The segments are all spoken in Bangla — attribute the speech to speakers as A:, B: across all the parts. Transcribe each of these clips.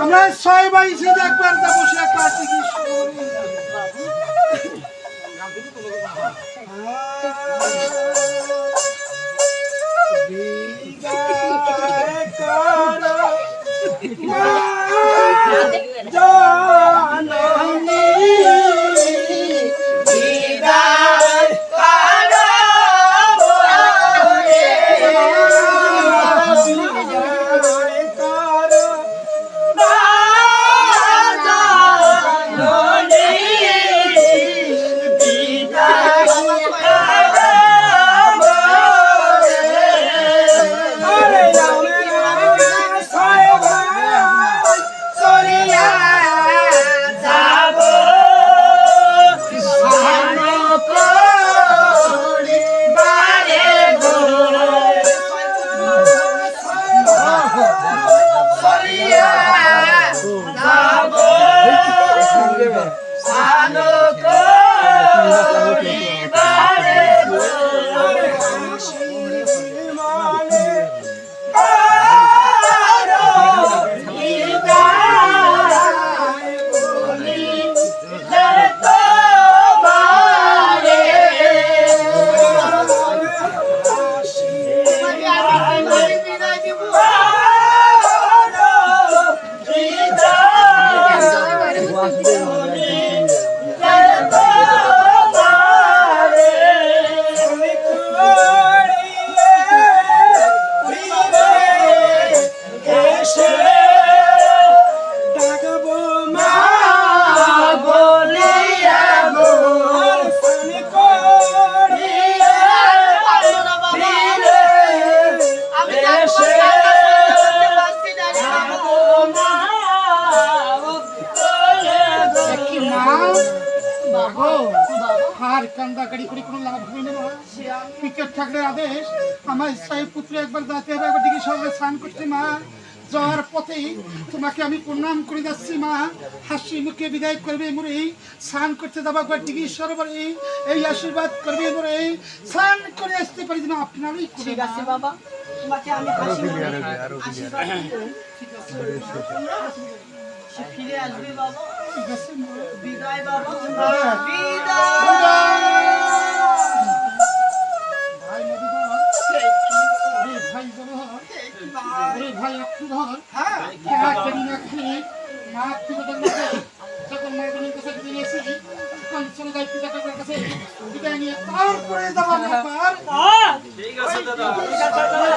A: আমরা ছয় যে একবার যাব সে একটা চিকিৎসা
B: আমি
A: আর কান্দা গাড়ি করে কোনো লাভ হবে না পিকেট আদেশ। আমার সাহেব পুত্র একবার যাতে হবে একবার দিকে সবাই স্নান করতে মা। যাওয়ার পথে তোমাকে আমি প্রণাম করে যাচ্ছি মা। হাসি মুখে বিদায় করবে মোরে স্নান করতে যাব একবার দিকে সরোবরে। এই আশীর্বাদ করবে মোরে স্নান করে আসতে পারি যেন আপনারই করে
B: বাবা। তোমাকে আমি ফিরে আসবে বাবা। বিদায় বাবা
A: হ্যাঁ।
B: বিদায়।
A: ওরে ভাই ভাই অক্ষুধর হ্যাঁ করি না খেয়ে মা মা কাছে ফিরে এসেছি তখন কাছে নিয়ে তারপরে যাব আমি একবার
C: ওরে বাচ্চা
B: বাবা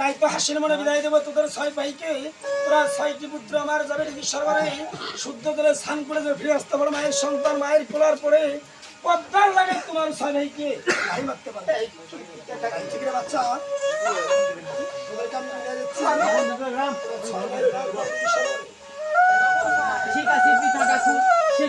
C: তাই তো হাসির মনে বিদায় দেবো। তোদের ছয় ভাইকে তোরা ছয়টি পুত্র আমার যাবে দেখি সরবারে। শুদ্ধ করে স্নান করে যাবে ফিরে আসতে পারো মায়ের সন্তান মায়ের কোলার পরে। পদ্মার লাগে তোমার ছয় ভাইকে। ভাই মারতে বাচ্চা।
B: ঠিক আছে কাকু সে